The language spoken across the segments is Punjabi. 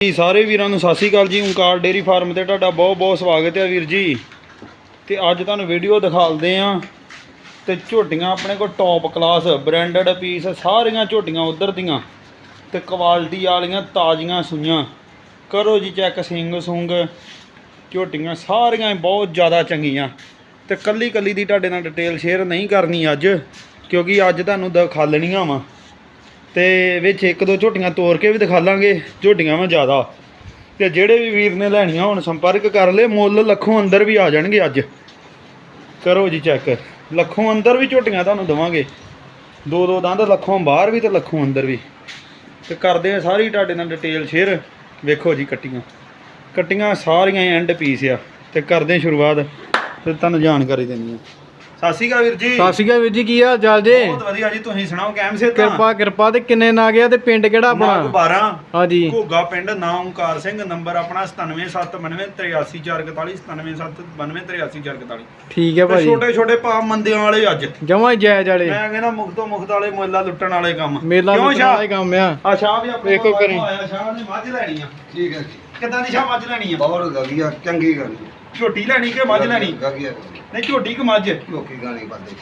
ਜੀ, ਸਾਰੇ ਵੀਰਾਂ ਨੂੰ ਸਤਿ ਸ਼੍ਰੀ ਅਕਾਲ ਜੀ ਓਂਕਾਰ ਡੇਰੀ ਫਾਰਮ ਤੇ ਤੁਹਾਡਾ ਬਹੁਤ ਬਹੁਤ ਸਵਾਗਤ ਹੈ ਵੀਰ ਜੀ। ਤੇ ਅੱਜ ਤੁਹਾਨੂੰ ਵੀਡੀਓ ਦਿਖਾਲਦੇ ਆਂ ਤੇ ਝੋਟੀਆਂ ਆਪਣੇ ਕੋਲ ਟੌਪ ਕਲਾਸ ਬ੍ਰਾਂਡਡ ਪੀਸ ਸਾਰੀਆਂ ਝੋਟੀਆਂ ਉਧਰ ਦੀਆਂ ਤੇ ਕੁਆਲਿਟੀ ਵਾਲੀਆਂ ਤਾਜ਼ੀਆਂ ਸੂਈਆਂ। ਕਰੋ ਜੀ ਚੈੱਕ ਸਿੰਗ ਸੁੰਗ। ਝੋਟੀਆਂ ਸਾਰੀਆਂ ਬਹੁਤ ਜ਼ਿਆਦਾ ਚੰਗੀਆਂ। ਤੇ ਕੱਲੀ ਕੱਲੀ ਦੀ ਤੁਹਾਡੇ ਨਾਲ ਡਿਟੇਲ ਸ਼ੇਅਰ ਨਹੀਂ ਕਰਨੀ ਅੱਜ, ਕਿਉਂਕਿ ਅੱਜ ਤੁਹਾਨੂੰ ਦਿਖਾਲਣੀਆਂ ਵਾ। ਤੇ ਵਿੱਚ ਇੱਕ ਦੋ ਝੋਟੀਆਂ ਤੋੜ ਕੇ ਵੀ ਦਿਖਾ ਲਾਂਗੇ, ਝੋਟੀਆਂ ਵਾ ਜ਼ਿਆਦਾ। ਤੇ ਜਿਹੜੇ ਵੀ ਵੀਰ ਨੇ ਲੈਣੀਆਂ, ਹੁਣ ਸੰਪਰਕ ਕਰ ਲੈ ਮੁੱਲ ਲੱਖੋਂ ਅੰਦਰ ਵੀ ਆ ਜਾਣਗੇ ਅੱਜ। ਕਰੋ ਜੀ ਚੈੱਕ ਲੱਖੋਂ ਅੰਦਰ ਵੀ ਝੋਟੀਆਂ ਤੁਹਾਨੂੰ ਦਵਾਂਗੇ। ਦੋ ਦੋ ਦੰਦ ਲੱਖੋਂ ਬਾਹਰ ਵੀ ਤੇ ਲੱਖੋਂ ਅੰਦਰ ਵੀ। ਤੇ ਕਰਦੇ ਆ ਸਾਰੀ ਤੁਹਾਡੇ ਨਾਲ ਡਿਟੇਲ ਸ਼ੇਅਰ ਵੇਖੋ ਜੀ ਕੱਟੀਆਂ। ਕੱਟੀਆਂ ਸਾਰੀਆਂ ਐਂਡ ਪੀਸ ਆ। ਤੇ ਕਰਦੇ ਸ਼ੁਰੂਆਤ। ਤੇ ਤੁਹਾਨੂੰ ਜਾਣਕਾਰੀ ਦੇਣੀ ਆ। ਸਤਿ ਸ਼੍ਰੀ ਅਕਾਲ ਵੀਰ ਜੀ। ਸਤਿ ਸ਼੍ਰੀ ਅਕਾਲ ਵੀਰ ਜੀ ਕੀ ਹਾਲ ਚਾਲ ਜੇ? ਬਹੁਤ ਵਧੀਆ ਜੀ ਤੁਸੀਂ ਸੁਣਾਓ ਕੈਮ ਸੇ ਕਿਰਪਾ ਕਿਰਪਾ ਤੇ ਕਿੰਨੇ ਨਾ ਗਿਆ ਤੇ ਪਿੰਡ ਕਿਹੜਾ ਆਪਣਾ? 12 ਹਾਂਜੀ। ਘੋਗਾ ਪਿੰਡ ਨਾਮ ਓਮਕਾਰ ਸਿੰਘ ਨੰਬਰ ਆਪਣਾ 9779383441 ਠੀਕ ਹੈ ਤੇ ਭਾਜੀ। ਛੋਟੇ ਛੋਟੇ ਭਾ ਮੰਦਿਆਂ ਵਾਲੇ ਅੱਜ। ਜਮਾਂ ਹੀ ਜਾਇਜ਼ ਵਾਲੇ। ਮੈਂ ਕਹਿੰਦਾ ਮੁਕਤੋਂ ਮੁਕਤ ਵਾਲੇ ਮੇਲਾ ਲੁੱਟਣ ਵਾਲੇ ਕੰਮ। ਮੇਲਾ ਕਿਉਂ ਲੁੱਟਣ ਵਾਲਾ ਹੀ ਕੰਮ ਆ। ਆ ਸ਼ਾਹ ਵੀ ਆਪਣੇ ਵੇਖੋ ਕੋਲ ਕਰੀ। ਆਇਆ ਸ਼ਾਹ ਨੇ ਮੱਝ ਲੈਣੀ ਆ। ਠੀਕ ਹੈ ਜੀ। ਕਿੱਦਾਂ ਦੀ ਸ਼ਾਹ ਮੱਝ ਲੈਣੀ ਆ? ਬਹੁਤ ਵਧੀਆ ਚੰਗੀ ਗੱਲ ਝੋਟੀ ਲੈਣੀ ਕਿ ਮੱਝ ਲੈਣੀ? ਵਧੀਆ ਨਹੀਂ ਝੋਟੀ ਕਿ ਮੱਝ? ਲੋਕੀ ਗਾਣੀ ਬੰਦੇ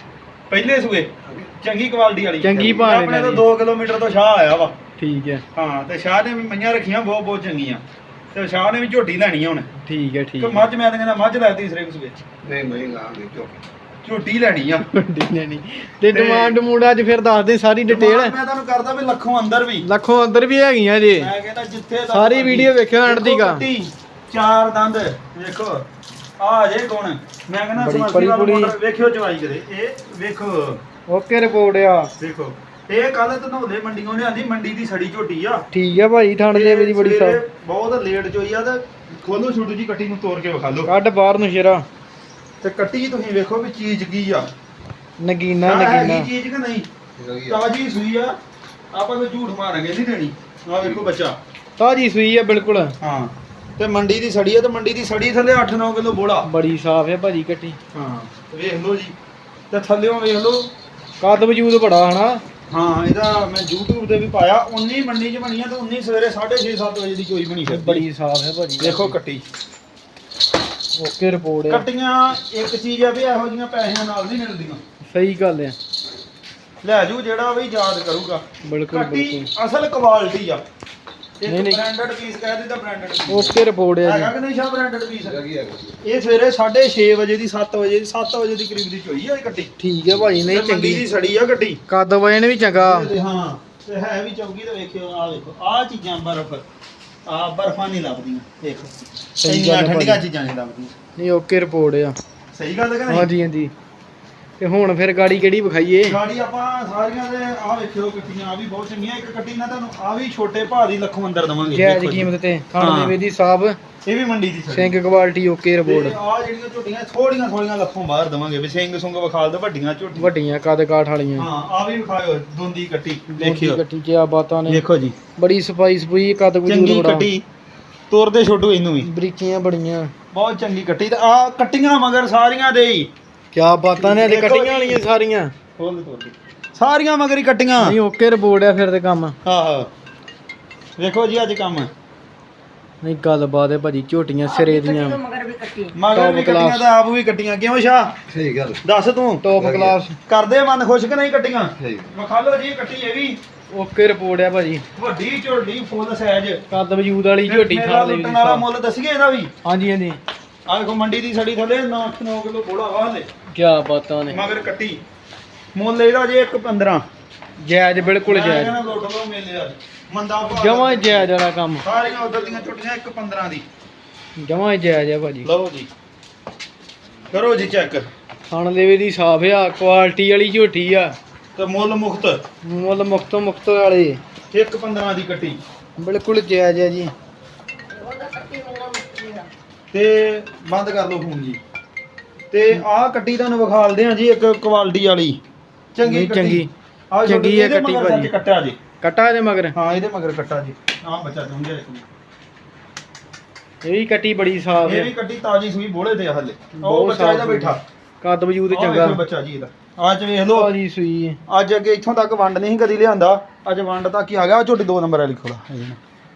ਪਹਿਲੇ ਸੂਏ? ਚੰਗੀ ਕੁਆਲਿਟੀ ਵਾਲੀ। ਚੰਗੀ ਭਾਅ ਆਪਣੇ ਤੋਂ 2 ਕਿਲੋਮੀਟਰ ਤੋਂ ਸ਼ਾਹ ਆਇਆ ਵਾ। ਠੀਕ ਹੈ। ਹਾਂ ਤੇ ਸ਼ਾਹ ਨੇ ਵੀ ਮਈਆਂ ਰੱਖੀਆਂ ਬਹੁਤ ਬਹੁਤ ਚੰਗੀਆਂ। ਤੇ ਸ਼ਾਹ ਨੇ ਵੀ ਝੋਟੀ ਲੈਣੀ ਆ ਹੁਣ। ਠੀਕ ਹੈ ਠੀਕ ਕਿ ਹੈ। ਮੱਝ ਮੈਂ ਤਾਂ ਕਹਿੰਦਾ ਮੱਝ ਲੈ ਤੀਸਰੇ ਕੁਸਵੇ ਨਹੀਂ ਮੈਂ ਗਾਂਗੇ ਚੋਕੇ ਝੋਟੀ ਲੈਣੀ ਆ। ਨਹੀਂ ਨਹੀਂ ਤੇ ਡਿਮਾਂਡ ਮੂਡ ਅੱਜ ਫਿਰ ਦੱਸ ਦੇ ਸਾਰੀ ਡਿਟੇਲ ਮੈਂ ਤੁਹਾਨੂੰ ਕਰਦਾ ਵੀ ਲੱਖੋਂ ਅੰਦਰ ਵੀ। ਲੱਖੋਂ ਅੰਦਰ ਵੀ ਹੈਗੀਆਂ ਜੇ। ਮੈਂ ਕਹਿੰਦਾ ਜਿੱਥੇ ਤੱਕ ਸਾਰੀ ਮਰਜ਼ੀ। ਵੀਡੀਓ ਵੇਖਿਓ end ਦੇਖੋ ਤੀਕ। ਕੱਟੀ, ਚਾਰ ਦੰਦ ਵੇਖੋ ਆ ਜੇ ਗੁਣ। ਮੈਂ ਕਹਿੰਦਾ ਬੜੀ ਪਲੀ ਵਾਲਾ ਪੁਲੀ। ਮੋਟਰ ਵੇਖਿਓ ਚਵਾਈ ਕਰੇ ਇਹ ਵੇਖੋ। ਓਕੇ ਰਿਪੋਰਟ ਆ। ਵੇਖੋ ਇਹ ਕੱਲ ਧਨੌਲੇ ਮੰਡੀੋਂ ਲਿਆਂਦੀ ਮੰਡੀ ਦੀ ਸੜੀ ਝੋਟੀ ਆ। ਠੀਕ ਹੈ ਭਾਈ ਥਣ ਦੇ ਵੀ ਬੜੀ ਸਵੇਰੇ ਸਾ ਬਹੁਤ ਲੇਟ ਚੋਈ ਆ ਤੇ ਖੋਲੋ ਛੋਟੂ ਜੀ ਕੱਟੀ ਨੂੰ ਤੋੜ ਕੇ ਵਿਖਾ ਲਓ। ਕੱਢ ਬਾਹਰ ਨੂੰ ਸ਼ੇਰਾ। ਤੇ ਕੱਟੀ ਤੁਸੀਂ ਵੇਖੋ ਵੀ ਚੀਜ਼ ਕੀ ਆ। ਨਗੀਨਾ ਆਹ ਹੈਗੀ ਨਗੀਨਾ। ਚੀਜ਼ ਕਿ ਨਹੀਂ? ਤਾਜੀ ਸੂਈ ਆ। ਆਪਾਂ ਕੋਈ ਝੂਠ ਮਾਰਾਂਗੇ ਨਹੀਂ ਦੇਣੀ। ਆ ਵੇਖੋ ਬੱਚਾ। ਤਾਜੀ ਸੂਈ ਹੈ ਬਿਲਕੁਲ। ਹਾਂ। ਤੇ ਮੰਡੀ ਦੀ ਸੜੀ ਆ ਤੇ ਮੰਡੀ ਦੀ ਸੜੀ ਥੱਲੇ 8-9 ਕਿਲੋ ਬੋਲਾ ਬੜੀ ਸਾਫ਼ ਹੈ ਭਾਜੀ ਕੱਟੀ। ਹਾਂ ਤੇ ਵੇਖ ਲਓ ਜੀ। ਤੇ ਥੱਲਿਓਂ ਵੇਖ ਲਓ। ਕੱਦ ਵਜੂਦ ਬੜਾ ਹਨਾ? ਹਾਂ ਇਹਦਾ ਮੈਂ YouTube ਤੇ ਵੀ ਪਾਇਆ। 19 ਮੰਡੀ 'ਚ ਬਣੀ ਆ ਤੇ 19 ਸਵੇਰੇ 6:30 7 ਵਜੇ ਦੀ ਚੋਈ ਬਣੀ ਫਿਰ ਬੜੀ ਸਾਫ਼ ਹੈ ਭਾਜੀ। ਦੇਖੋ ਕੱਟੀ। ਓਕੇ ਰਿਪੋਰਟ ਆ। ਕੱਟੀਆਂ ਇੱਕ ਚੀਜ਼ ਆ ਵੀ ਇਹੋ ਜੀਆਂ ਪੈਸਿਆਂ ਨਾਲ ਨਹੀਂ ਮਿਲਦੀਆਂ। ਸਹੀ ਗੱਲ ਹੈ ਲੈ ਜੂ ਜਿਹੜਾ ਵੀ ਯਾਦ ਕਰੂਗਾ। ਬਿਲਕੁਲ ਕੱਟੀ ਬਿਲਕੁਲ। ਅਸਲ ਕੁਆਲਿਟੀ ਆ। ਇੱਕ ਨਹੀਂ, ਨਹੀਂ। ਬ੍ਰਾਂਡਡ ਪੀਸ ਕਹਿ ਦਿੱਤਾ ਬ੍ਰਾਂਡਡ ਓਕੇ ਰਿਪੋਰਟ ਹੈ ਹੈਗਾ ਜੀ ਕਿ ਨਹੀਂ ਸ਼ਾ ਬ੍ਰਾਂਡਡ ਪੀਸ ਵਧੀਆ ਇਹ ਸਵੇਰੇ 6:30 ਵਜੇ ਦੀ 7 ਵਜੇ ਦੀ 7 ਵਜੇ ਦੀ ਕਰੀਬ ਦੀ ਚੋਈ ਆ ਇਹ ਕੱਟੀ। ਠੀਕ ਹੈ ਭਾਜੀ ਨਹੀਂ ਤੇ ਮੰਡੀ ਦੀ ਚੰਗੀ ਸੜੀ ਆ ਗੱਡੀ ਕੱਦ ਵਜਨ ਵੀ ਚੰਗਾ। ਤੇ ਹਾਂ ਤੇ ਹੈ ਵੀ ਚੌਗੀ ਤੇ ਵੇਖਿਓ ਆ ਵੇਖੋ ਆ ਚੀਜ਼ਾਂ ਬਰਫ਼। ਆ ਬਰਫਾਂ ਨਹੀਂ ਲੱਭਦੀਆਂ ਦੇਖੋ। ਸਹੀ ਗੱਲ ਠੰਡੀਆਂ ਭਾਜੀ। ਚੀਜ਼ਾਂ ਨਹੀਂ ਲੱਭਦੀਆਂ। ਨਹੀਂ ਓਕੇ ਰਿਪੋਰਟ ਆ। ਸਹੀ ਗੱਲ ਹੈ ਕਿ ਨਹੀਂ? ਹਾਂਜੀ ਹਾਂਜੀ। ਤੇ ਹੁਣ ਫਿਰ ਗਾੜੀ ਕਿਹੜੀ ਵਿਖਾਈਏ? ਗਾੜੀ ਆਪਾਂ ਸਾਰੀਆਂ ਦੇ ਆ ਵੇਖਿਓ ਕੱਟੀਆਂ ਆ ਵੀ ਬਹੁਤ ਚੰਗੀਆਂ ਇੱਕ ਕੱਟੀ ਨਾ ਤੁਹਾਨੂੰ ਆ ਵੀ ਛੋਟੇ ਭਾਅ ਦੀ ਲੱਖੋਂ ਅੰਦਰ ਦਵਾਂਗੇ ਜੀ। ਕੀਮਤ ਤੇ। ਦੇਵੇ ਦੀ ਸਾਬ ਇਹ ਵੀ ਮੰਡੀ ਦੀ ਸਿੰਕ ਕੁਆਲਿਟੀ ਓਕੇ ਰਿਪੋਰਟ ਆ ਜਿਹੜੀਆਂ ਝੋਟੀਆਂ ਥੋੜੀਆਂ ਥੋੜੀਆਂ ਲੱਖੋਂ ਬਾਹਰ ਦਵਾਂਗੇ ਵੀ ਸਿੰਘ ਸੁੰਗ ਵਿਖਾਲ ਦੋ ਵੱਡੀਆਂ ਝੋਟੀਆਂ। ਵੱਡੀਆਂ ਕੱਦ ਕਾਠ ਵਾਲੀਆਂ। ਹਾਂ ਆ ਵੀ ਵਿਖਾਇਓ ਦੁੰਦੀ ਕੱਟੀ ਦੇਖਿਓ ਕੱਟੀ ਕਿਆ ਬਾਤਾਂ ਨੇ। ਦੇਖੋ ਜੀ। ਬੜੀ ਸਫ਼ਾਈ ਸਫੂਈ ਕੱਦ ਵਜੂਦ ਚੰਗੀ ਕੱਟੀ ਤੋਰਦੇ ਛੋਟੂ ਇਹਨੂੰ ਵੀ। ਬਰੀਕੀਆਂ ਬੜੀਆਂ। ਬਹੁਤ ਚੰਗੀ ਕੱਟੀ ਤੇ ਆ ਕੱਟੀਆਂ ਮਗਰ ਸਾਰੀਆਂ ਦੇ ਹੀ। ਕਿਆ ਬਾਤਾਂ ਨੇ ਅੱਜ ਕੱਟੀਆਂ। ਵਾਲੀਆਂ ਸਾਰੀਆਂ। ਖੋਲ ਦੇ ਸਾਰੀਆਂ ਮਗਰ ਹੀ ਕੱਟੀਆਂ ਨਹੀਂ ਓਕੇ ਰਿਪੋਰਟ ਆ ਫਿਰ ਤੇ ਕੰਮ। ਆਹੋ ਵੇਖੋ ਜੀ ਅੱਜ ਕੰਮ। ਨਹੀਂ ਗੱਲਬਾਤ ਹੈ ਭਾਜੀ ਝੋਟੀਆਂ ਸਿਰੇ ਦੀਆਂ। ਮਗਰ ਵੀ ਕੱਟੀਆਂ class। ਤਾਂ ਆਪ ਵੀ ਕੱਟੀਆਂ ਕਿਉਂ ਸ਼ਾ? ਸਹੀ ਗੱਲ। ਦੱਸ ਤੂੰ। ਟੌਪ। ਕਲਾਸ ਕਰਦੇ ਮਨ ਖੁਸ਼ ਕਿ ਨਹੀਂ ਕੱਟੀਆਂ ਸਹੀ। ਵਿਖਾ ਲਓ ਜੀ ਕੱਟੀ ਇਹ ਵੀ। ਓਕੇ ਰਿਪੋਰਟ ਆ ਭਾਜੀ। ਵੱਡੀ ਝੋਟੀ ਫੁੱਲ ਸਾਈਜ਼ ਕੱਦ ਵਜੂਦ ਵਾਲੀ ਝੋਟੀ ਮੇਰਾ ਖਾ ਲਈ ਲੁੱਟਣ ਵਾਲਾ ਮੁੱਲ ਦੱਸੀਏ ਇਹਦਾ ਵੀ। ਹਾਂਜੀ ਹਾਂਜੀ। ਆ ਵੇਖੋ ਮੰਡੀ ਦੀ ਸੜੀ ਥੱਲੇ 9 9 ਕਿਲੋ ਬੋੜਾ ਵਾ ਹਲੇ ਕਿਆ ਬਾਤਾਂ ਨੇ। ਮਗਰ ਕੱਟੀ। ਮੁੱਲ ਇਹਦਾ ਜੇ 1.15 ਜਾਇਜ਼ ਬਿਲਕੁਲ ਜਾਇਜ਼। ਮੈਂ ਲੁੱਟ ਲਓ ਮੇਲੇ ਅੱਜ। ਮੰਦਾ ਭਾਅ। ਜਮਾਂ ਹੀ ਜਾਇਜ਼ ਵਾਲਾ ਕੰਮ। ਸਾਰੀਆਂ ਉਧਰ ਦੀਆਂ ਝੋਟੀਆਂ 1.15 ਦੀ। ਜਮਾਂ ਹੀ ਜਾਇਜ਼ ਆ ਭਾਜੀ। ਲਓ ਜੀ। ਕਰੋ ਜੀ ਚੈੱਕ। ਖਾਣ ਦੇਵੇ ਦੀ ਸਾਫ਼ ਆ ਕੁਆਲਿਟੀ ਵਾਲੀ ਝੋਟੀ ਆ। ਤੇ ਮੁੱਲ ਮੁਖਤ ਮੁੱਲ ਮੁਕਤ ਮੁਕਤ ਵਾਲੇ। 1.15 ਦੀ ਕੱਟੀ। ਬਿਲਕੁਲ ਜਾਇਜ਼ ਆ ਜੀ। ਤੇ ਬੰਦ ਕਰ ਲਓ ਫੋਨ ਜੀ। ਤੇ ਆਹ ਕੱਟੀ ਤੁਹਾਨੂੰ ਵਿਖਾਲਦੇ ਆ ਜੀ ਇੱਕ ਕੁਆਲਿਟੀ ਵਾਲੀ। ਚੰਗੀ ਨਹੀਂ, ਕੱਟੀ। ਚੰਗੀ। ਆਹ ਚੰਗੀ ਹੈ ਇਹਦੇ ਕੱਟੀ ਮਗਰ ਭਾਜੀ। ਸੱਚ ਕੱਟਿਆ ਜੀ। ਕੱਟਾ ਇਹਦੇ ਮਗਰ? ਹਾਂ ਇਹਦੇ ਮਗਰ ਕੱਟਾ ਜੀ। ਆਹ ਬੱਚਾ ਚਾਹੁੰਦੇ ਆ ਇੱਕ ਇਹ ਵੀ ਕੱਟੀ ਬੜੀ ਸਾਫ਼ ਇਹ ਵੀ ਕੱਟੀ ਤਾਜੀ ਸੂਈ ਬੋਲੇ ਤੇ ਆ ਹਲੇ। ਉਹ ਬਹੁਤ ਬੱਚਾ ਇਹਦਾ ਸਾਫ਼ ਬੈਠਾ। ਕੱਦ ਵਜੂਦ ਆਹ ਚੰਗਾ। ਬੱਚਾ ਜੀ ਇਹਦਾ। ਅੱਜ ਵੇਖ ਲਓ। ਭਾਜੀ ਸੂਈ ਅੱਜ ਅੱਗੇ ਇੱਥੋਂ ਤੱਕ ਵੰਡ ਨਹੀਂ ਸੀ ਕਦੀ ਲਿਆਂਦਾ। ਅੱਜ ਵੰਡ ਤੱਕ ਹੀ ਆ ਗਿਆ। ਆਹ ਝੋਟੀ 2 ਨੰਬਰ ਵਾਲੀ ਖੋਲਾ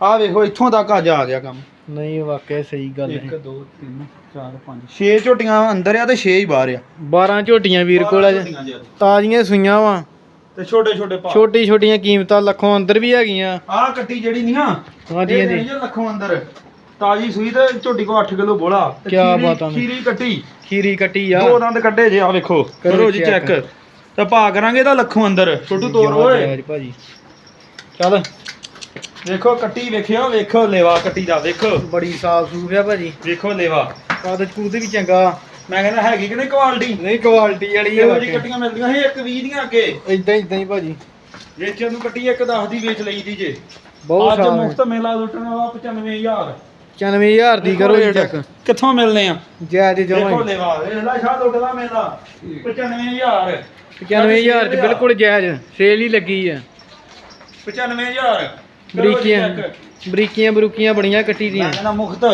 ਆ ਵੇਖੋ ਇੱਥੋਂ ਤੱਕ ਅੱਜ ਆ ਗਿਆ ਕੰਮ। ਨਹੀਂ ਵਾਕਿਆ ਸਹੀ ਗੱਲ 1 ਹੈ 2 3 4 5 6 ਝੋਟੀਆਂ ਅੰਦਰ ਆ ਤੇ 6 ਹੀ ਬਾਹਰ ਆ। 12 ਝੋਟੀਆਂ ਵੀਰ ਕੋਲ ਅੱਜ। ਤਾਜ਼ੀਆਂ ਸੂਈਆਂ ਵਾ। ਤੇ ਛੋਟੇ ਛੋਟੇ ਪਾ ਛੋਟੀ ਛੋਟੀਆਂ ਕੀਮਤਾਂ ਲੱਖੋਂ ਅੰਦਰ ਵੀ ਹੈਗੀਆਂ। ਆ ਕੱਟੀ ਜਿਹੜੀ ਨਹੀਂ ਆ ਹਾਂਜੀ ਇਹ ਹਾਂਜੀ। ਆ ਲੱਖੋਂ ਅੰਦਰ ਤਾਜੀ ਸੂਈ ਤੇ ਝੋਟੀ ਕੋ 8 ਕਿਲੋ ਬੋਲਾ। ਖੀਰੀ- ਬਾਤਾਂ ਨੇ। ਖੀਰੀ ਕੱਟੀ। ਖੀਰੀ ਕੱਟੀ ਆ। ਦੋ ਦੰਦ ਕੱਢੇ ਜੇ ਆ ਵੇਖੋ। ਕਰੋ ਜੀ। ਚੈੱਕ ਤਾਂ ਭਾ ਕਰਾਂਗੇ ਤਾਂ ਲੱਖੋਂ ਅੰਦਰ। ਛੋਟੂ ਤੋਰ ਓਏ। ਭਾਜੀ ਚੱਲ। ਵੇਖੋ ਕੱਟੀ ਵੇਖਿਓ ਵੇਖੋ ਲੇਵਾ ਕੱਟੀ ਦਾ ਵੇਖੋ। ਬੜੀ ਸਾਫ਼ ਸੂਫ ਆ ਭਾਜੀ। ਵੇਖੋ ਲੇਵਾ। ਕਾਦ ਕੂਦ ਵੀ ਚੰਗਾ। ਮੈਂ ਕਹਿੰਦਾ ਹੈਗੀ ਕਿ ਨਹੀਂ ਕੁਆਲਿਟੀ? ਨਹੀਂ ਕੁਆਲਿਟੀ ਵਾਲੀ ਆ ਇਹੋ ਜੀ ਕੱਟੀਆਂ ਮਿਲਦੀਆਂ ਸੀ ਇੱਕ 20 ਦੀਆਂ ਅੱਗੇ। ਇਦਾਂ ਇਦਾਂ ਹੀ ਭਾਜੀ। ਵੇਚਣ ਨੂੰ ਕੱਟੀ ਇੱਕ 10 ਦੀ ਵੇਚ ਲਈ ਦੀ ਜੇ। ਬਹੁਤ ਅੱਜ ਸਾਫ਼। ਮੁਫਤ ਮੇਲਾ ਲੁੱਟਣ ਵਾਲਾ 95000 95000 ਦੀ ਕਰੋ ਜੀ ਚੱਕ ਕਿੱਥੋਂ ਮਿਲਨੇ ਆ? ਜਾਇਜ਼ ਦੇਖੋ ਜਮਾਈ ਲੇਵਾ ਇਹ ਲੈ ਸ਼ਾਹ ਲੁੱਟਦਾ ਮੇਲਾ 95000 95000 ਚ ਬਿਲਕੁਲ ਜਾਇਜ਼। ਸੇਲ ਹੀ ਲੱਗੀ ਆ। 95000 ਬਰੀਕੀਆਂ ਬਰੀਕੀਆਂ ਬਰੂਕੀਆਂ ਬੜੀਆਂ ਕੱਟੀ ਦੀਆਂ। ਕਹਿੰਦਾ ਮੁਫਤ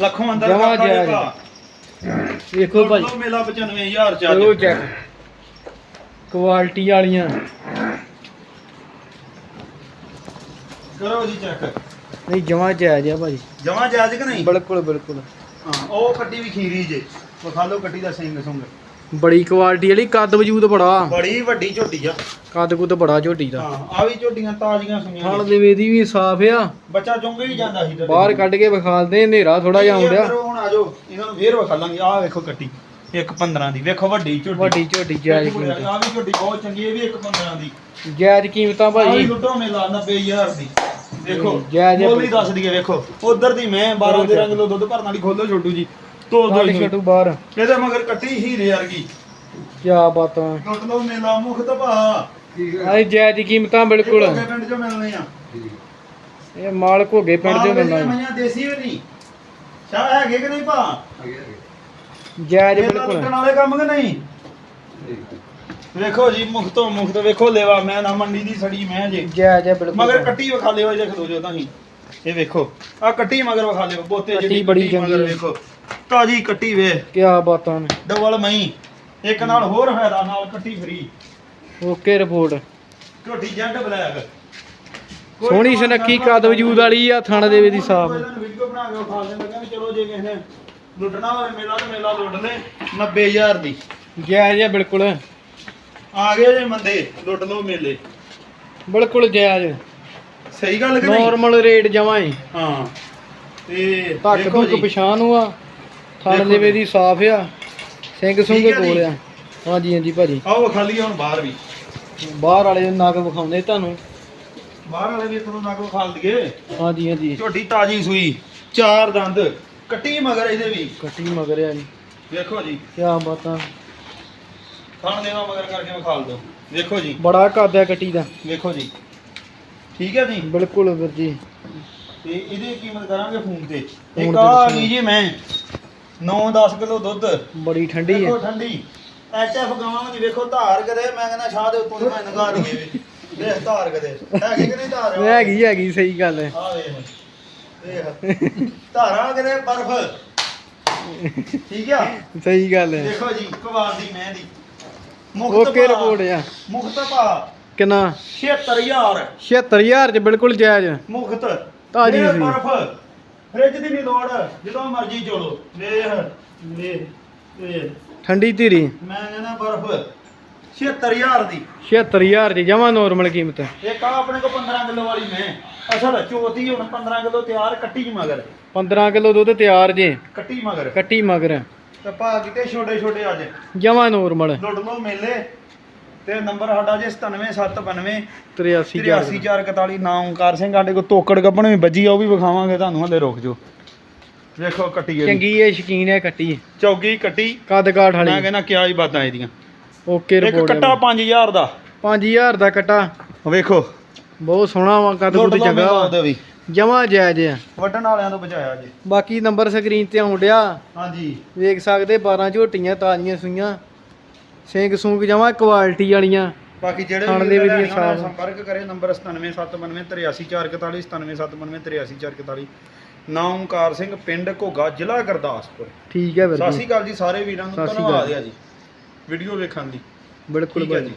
ਲੱਖੋਂ ਅੰਦਰ ਜਮਾਂ ਜਾਇਜ਼। ਵੇਖੋ ਲੋ ਮੇਲਾ 95000 ਚ ਕਰੋ ਅੱਜ ਚੈੱਕ। ਕੁਆਲਿਟੀ ਵਾਲੀਆਂ। ਕਰੋ ਜੀ ਚੈੱਕ। ਨਹੀਂ ਜਮਾ ਜਾਇਜ਼ ਆ ਭਾਜੀ ਜਮਾ ਜਾਇਜ਼ ਕਿ ਨਹੀਂ? ਬਿਲਕੁਲ ਬਿਲਕੁਲ। ਹਾਂ ਉਹ ਕੱਟੀ ਵੀ ਖੀਰੀ ਜੇ। ਵਿਖਾ ਲਓ ਕੱਟੀ ਦਾ ਸਿੰਘ ਸੁੰਗ ਬੜੀ ਕੁਆਲਿਟੀ ਵਾਲੀ ਕੱਦ ਵਜੂਦ ਬੜਾ। ਬੜੀ ਵੱਡੀ ਝੋਟੀ ਆ। ਕੱਦ ਕੁੱਦ ਬੜਾ ਝੋਟੀ ਦਾ। ਹਾਂ ਆ ਵੀ ਝੋਟੀਆਂ ਤਾਜ਼ੀਆਂ ਸੁਣੀਆਂ ਥਣ ਦੇ ਵੇਦੀ ਵੀ ਸਾਫ਼ ਆ। ਬੱਚਾ ਚੁੰਗ ਹੀ ਜਾਂਦਾ ਸੀ ਬਾਹਰ ਕੱਢ ਕੇ ਵਿਖਾਲਦੇ ਹਨੇਰਾ ਥੋੜਾ ਜਿਹਾ ਆਉਂਦਿਆ ਕਰੋ ਹੁਣ ਆਜੋ ਇਹਨਾਂ ਨੂੰ ਫੇਰ ਵਿਖਾ ਲਾਂਗੇ। ਆਹ ਵੇਖੋ ਕੱਟੀ ਇੱਕ 15 ਦੀ। ਵੇਖੋ ਵੱਡੀ ਝੋਟੀ। ਵੱਡੀ ਝੋਟੀ ਜਾਇਜ਼ ਕੀਮਤ। ਆ ਵੀ ਝੋਟੀ ਬਹੁਤ ਚੰਗੀ ਇਹ ਵੀ ਇੱਕ 15 ਦੀ। ਜਾਇਜ਼ ਕੀਮਤਾਂ ਭਾਜੀ ਲੁੱਟੋ ਮੇਲਾ 90000 ਦੀ। ਦੇਖੋ ਜੈ ਜੈ ਬੋਲੀ ਦੱਸ ਦਈਏ ਵੇਖੋ। ਉਧਰ ਦੀ ਮੈਂ 12 13 ਕਿਲੋ ਦੁੱਧ ਭਰਨ ਵਾਲੀ ਖੋਲੋ ਛੋਟੂ ਜੀ। ਤੋ ਦੋ ਸਾਡੇ ਛੋਟੂ ਬਾਹਰ। ਇਹਦੇ ਮਗਰ ਕੱਟੀ ਹੀਰੇ ਵਰਗੀ। ਕਿਆ ਬਾਤਾਂ ਲੁੱਟ ਲਓ ਮੇਲਾ ਮੁਖਤ ਭਾ ਆਈ ਜਾਇਜ਼ ਕੀਮਤਾਂ ਬਿਲਕੁਲ। ਇਹ ਪਿੰਡ ਚੋਂ ਮਿਲਣੇ ਆ। ਇਹ ਮਾਲ ਘੋਗੇ ਪਿੰਡ ਦੇ ਮਾਲਵੇ ਮਿਲਣਾ। ਹੈ। ਦੇਸੀ ਵੀ ਨਹੀਂ। ਸ਼ਾਹ ਹੈਗੇ ਕਿ ਨਹੀਂ ਭਾ? ਜਾਇਜ਼ ਮੇਲਾ ਬਿਲਕੁਲ। ਲੁੱਟਣ ਵਾਲੇ ਕੰਮ ਕਿ ਨਹੀਂ? ਵੇਖੋ ਜੀ ਮੁਖਤੋਂ ਮੁਖਤ ਵੇਖੋ ਲੇਵਾ। ਮੈਂ ਨਾ ਮੰਡੀ ਦੀ ਸੜੀ ਮੈਂ ਜੇ। ਜਾਇਜ਼ ਹੈ ਬਿਲਕੁਲ। ਮਗਰ ਕੱਟੀ ਵਿਖਾ ਲਿਓ ਜੇ ਖਲੋ ਜੋ ਤੁਸੀਂ ਇਹ ਵੇਖੋ। ਆ ਕੱਟੀ ਮਗਰ ਵਿਖਾ ਲਿਓ। ਬੋਤੇ ਜਿਹੜੀ ਬੜੀ ਚੰਗੀ। ਹੈ। ਵੇਖੋ। ਤਾਜੀ ਕੱਟੀ ਵੇ। ਕਿਆ ਬਾਤਾਂ ਨੇ। ਡਬਲ ਮਈ ਇੱਕ ਨਾਲ ਹੋਰ ਫਾਇਦਾ ਨਾਲ ਕੱਟੀ ਫਰੀ। Okay report. ਝੋਟੀ ਜੈਡ ਬਲੈਕ। ਸੋਹਣੀ ਸੁਨੱਖੀ ਕੱਦ ਵਜੂਦ ਵਾਲੀ ਆ ਥਣ ਦੇ ਵੇਦੀ ਸਾਫ਼। ਵੀਡੀਓ ਬਣਾ ਕੇ ਵਿਖਾ ਦੇ ਲੱਗਾ ਵੀ ਚਲੋ ਜੇ ਕਿਸੇ ਨੇ ਲੁੱਟਣਾ ਹੋਵੇ ਮੇਲਾ ਤੇ ਮੇਲਾ ਲੁੱਟ ਲੈ 90000 ਦੀ। ਜਾਇਜ਼ ਹੈ ਬਿਲਕੁਲ। ਆ ਗਏ ਜੇ ਮੰਦੇ ਲੁੱਟ ਲਓ ਮੇਲੇ। ਬਿਲਕੁਲ ਜਾਇਜ਼। ਸਹੀ ਗੱਲ ਕਿ ਨਹੀਂ? ਨਾਰਮਲ ਰੇਟ ਜਮਾਂ ਹੀ। ਹਾਂ ਤੇ ਧੱਕ ਦੇਖੋ ਧੁੱਕ ਜੀ। ਪਛਾਣ ਨੂੰ ਆ। ਥਣ ਦੇਖੋ ਦੇ ਸਾਫ਼ ਆ ਸਿੰਘ ਸੁੰਘ। ਕੋਲ ਆ। ਹਾਂਜੀ ਹਾਂਜੀ ਭਾਜੀ। ਆਓ ਖਾਲੀ ਹੁਣ ਬਾਹਰ ਵੀ। ਬਾਹਰ ਵਾਲੇ ਨਗ ਵਿਖਾਉਂਦੇ ਤੁਹਾਨੂੰ। ਬਾਹਰ ਵਾਲੇ ਵੀ ਤੁਹਾਨੂੰ ਨਗੋ ਖਾਲ ਦਈਏ। ਹਾਂਜੀ ਹਾਂਜੀ। ਝੋਟੀ ਤਾਜੀ ਸੂਈ ਚਾਰ ਦੰਦ ਕੱਟੀ ਮਗਰ ਇਹਦੇ ਵੀ। ਕੱਟੀ ਮਗਰ ਆ ਜੀ। ਦੇਖੋ ਜੀ। ਕਿਆ ਬਾਤਾਂ। ਥਣ ਦੇਵਾ ਮਗਰ ਕਰਕੇ ਵਿਖਾਲ ਦਿਓ ਦੇਖੋ ਜੀ। ਬੜਾ ਕੱਦ ਆ ਕੱਟੀ ਦਾ। ਵੇਖੋ ਜੀ। ਠੀਕ ਹੈ ਜੀ? ਬਿਲਕੁਲ ਵੀਰ ਜੀ। ਤੇ ਇਹਦੀ ਕੀਮਤ ਕਰਾਂਗੇ ਫੋਨ ਤੇ। ਇੱਕ ਆ। ਗਈ ਜੀ ਮੈਂ। 9-10 ਕਿਲੋ ਦੁੱਧ। ਬੜੀ ਠੰਡੀ ਦੇਖੋ ਹੈ ਠੰਡੀ। ਐਚਐਫ ਗਾਵਾਂ ਦੀ ਵੇਖੋ ਧਾਰ ਕਦੇ। ਮੈਂ ਕਹਿੰਦਾ ਛਾਹ ਦੇ ਉੱਤੋਂ ਦੀ ਮੈਂ ਨਗਾ ਦਈਏ ਵੀ। ਦੇਖ ਧਾਰ ਕਦੇ। ਹੈਗੀ ਕਿ ਨਹੀਂ ਧਾਰ? ਹੈਗੀ ਹੈਗੀ ਸਹੀ ਗੱਲ ਹੈ। ਆ ਵੇਖ। ਦੇਖ ਧਾਰਾਂ ਕਦੇ ਬਰਫ। ਠੀਕ ਆ? ਸਹੀ ਗੱਲ ਹੈ। ਦੇਖੋ ਜੀ ਕਵਾਰ ਦੀ ਮੈਂ ਦੀ। ਓਕੇ ਰਿਪੋਰਟ ਆ। ਮੁਖਤ ਭਾ ਕਿੰਨਾ? 76000 76000 ਚ ਬਿਲਕੁਲ ਜਾਇਜ਼। ਮੁਖਤ ਤਾਜ਼ੀ ਸੀ। ਬਰਫ। ਫ੍ਰਿਜ ਦੀ ਨਹੀਂ ਲੋੜ ਜਦੋਂ ਮਰਜ਼ੀ ਚੋਲੋ ਵੇਖ ਵੇਖ ਵੇਖ ਠੰਡੀ ਧੀਰੀ। ਮੈਂ ਕਹਿੰਦਾ ਬਰਫ 76000 ਦੀ। 76000 ਚ ਜਮਾ ਨਾਰਮਲ ਕੀਮਤ ਇੱਕ ਆ ਆਪਣੇ ਕੋਲ 15 ਕਿਲੋ ਵਾਲੀ ਮੈਂ। ਅਸਲ ਚੋਤੀ ਹੁਣ 15 ਕਿਲੋ ਤਿਆਰ ਕੱਟੀ ਮਗਰ। 15 ਕਿਲੋ ਦੁੱਧ ਤਿਆਰ ਜੇ। ਕੱਟੀ ਮਗਰ। ਕੱਟੀ ਮਗਰ ਤੇ ਭਾ ਕਿਤੇ ਛੋਟੇ ਛੋਟੇ ਅੱਜ ਜਮਾ ਨਾਰਮਲ ਲੁੱਟ ਲਓ ਮੇਲੇ। ਤੇ ਨੰਬਰ ਸਾਡਾ ਜੇ 97792 83000 83441 ਨਾ ਓਂਕਾਰ ਸਿੰਘ ਸਾਡੇ ਕੋਲ ਤੋਕੜ ਗੱਬਣ ਵੀ ਵੱਜੀ ਆ ਉਹ ਵੀ ਵਿਖਾਵਾਂਗੇ ਤੁਹਾਨੂੰ ਹਲੇ ਰੁਕ ਜਾਓ। ਵੇਖੋ ਕੱਟੀ ਇਹਦੀ। ਚੰਗੀ ਇਹ ਸ਼ਕੀਨ ਹੈ ਕੱਟੀ। ਚੌਗੀ ਕੱਟੀ। ਕੱਦ ਕਾਠ ਮੈਂ ਵਾਲੀ ਕਹਿੰਦਾ ਕਿਆ ਹੀ ਬਾਤਾਂ ਇਹਦੀਆਂ। ਓਕੇ ਇੱਕ ਰਿਪੋਰਟ ਕੱਟਾ 5000 ਦਾ। 5000 ਦਾ ਕੱਟਾ। ਵੇਖੋ। ਬਹੁਤ ਸੋਹਣਾ ਵਾ ਕੱਦ ਲਓ ਚੰਗਾ ਵਾ। ਜਮਾ ਜਾਇਜ਼ ਆ। ਵੱਢਣ ਵਾਲਿਆਂ ਤੋਂ ਬਚਾਇਆ ਜੀ। ਬਾਕੀ ਨੰਬਰ ਸਕਰੀਨ ਤੇ ਆਉਣ ਡਿਆ। ਹਾਂਜੀ। ਵੇਖ ਸਕਦੇ 12 ਝੋਟੀਆਂ ਤਾਜ਼ੀਆਂ ਸੂਈਆਂ। ਸਿੰਘ ਸੂਕ ਜਮਾ ਕੁਆਲਿਟੀ ਵਾਲੀਆਂ। ਬਾਕੀ ਜਿਹੜੇ ਖਾਣ ਵੀ ਦੇ ਸਾਫ਼। ਸੰਪਰਕ ਕਰੇ ਨੰਬਰ 97793844 97793844 ਨਾ ਓਂਕਾਰ ਸਿੰਘ ਪਿੰਡ ਘੋਗਾ ਜ਼ਿਲ੍ਹਾ ਗੁਰਦਾਸਪੁਰ। ਠੀਕ ਹੈ ਵੀਰ ਸਤਿ ਜੀ ਸ਼੍ਰੀ ਅਕਾਲ ਜੀ ਸਾਰੇ ਵੀਰਾਂ ਨੂੰ ਸਤਿ ਧੰਨਵਾਦ। ਹੈ ਜੀ। ਵੀਡੀਓ ਵੇਖਣ ਲਈ ਬਿਲਕੁਲ ਜੀ।